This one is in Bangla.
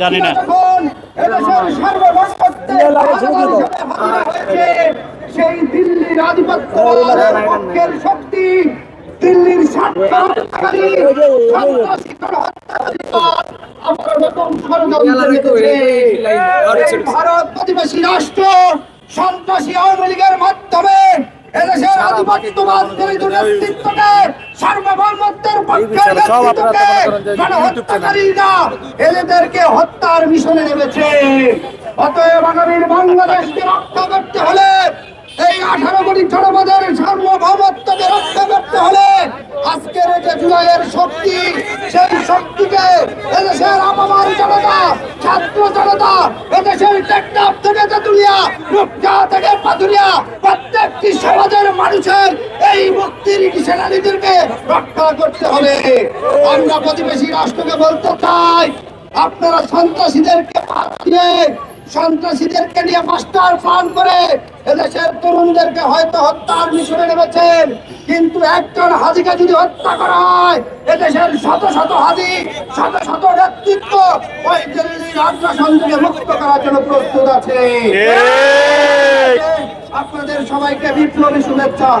জানি না। ভারত রাষ্ট্র সন্ত্রাসী আওয়ামী লীগের মাধ্যমে এদেশের আধিপত্যবাদী নেতৃত্বকে গণহত্যাকারীরা এদেরকে হত্যার মিশনে নেমেছে। অতএব আগামীর বাংলাদেশকে রক্ষা করতে হলে এই আঠারো কোটি জনপদের সার্বভৌমত্বকে রক্ষা করতে হলে আজকের এই যে জুলাইয়ের শক্তি সেই শক্তিকে এদেশের আপামার জনতা ছাত্র জনতা এদেশের টেকনাফ থেকে তেতুলিয়া রূপজা থেকে পাতুরিয়া প্রত্যেকটি সমাজের মানুষের মুক্তির সেনানীদেরকে রক্ষা করতে হবে। আমরা প্রতিবেশী রাষ্ট্রকে বলতে চাই আপনারা সন্ত্রাসীদেরকে বাদ দিয়ে সন্ত্রাসীদেরকে নিয়ে মাস্টার প্ল্যান করে এদেশের তরুণদেরকে হয়তো হত্যার মিশনে নেমেছেন। কিন্তু একজন হাজিকে যদি হত্যা করা হয় এদেশের শত শত হাজি শত শত নেতৃত্ব ওই আগ্রাসন থেকে মুক্ত করার জন্য প্রস্তুত আছে। আপনাদের সবাইকে বিপ্লবী শুভেচ্ছা।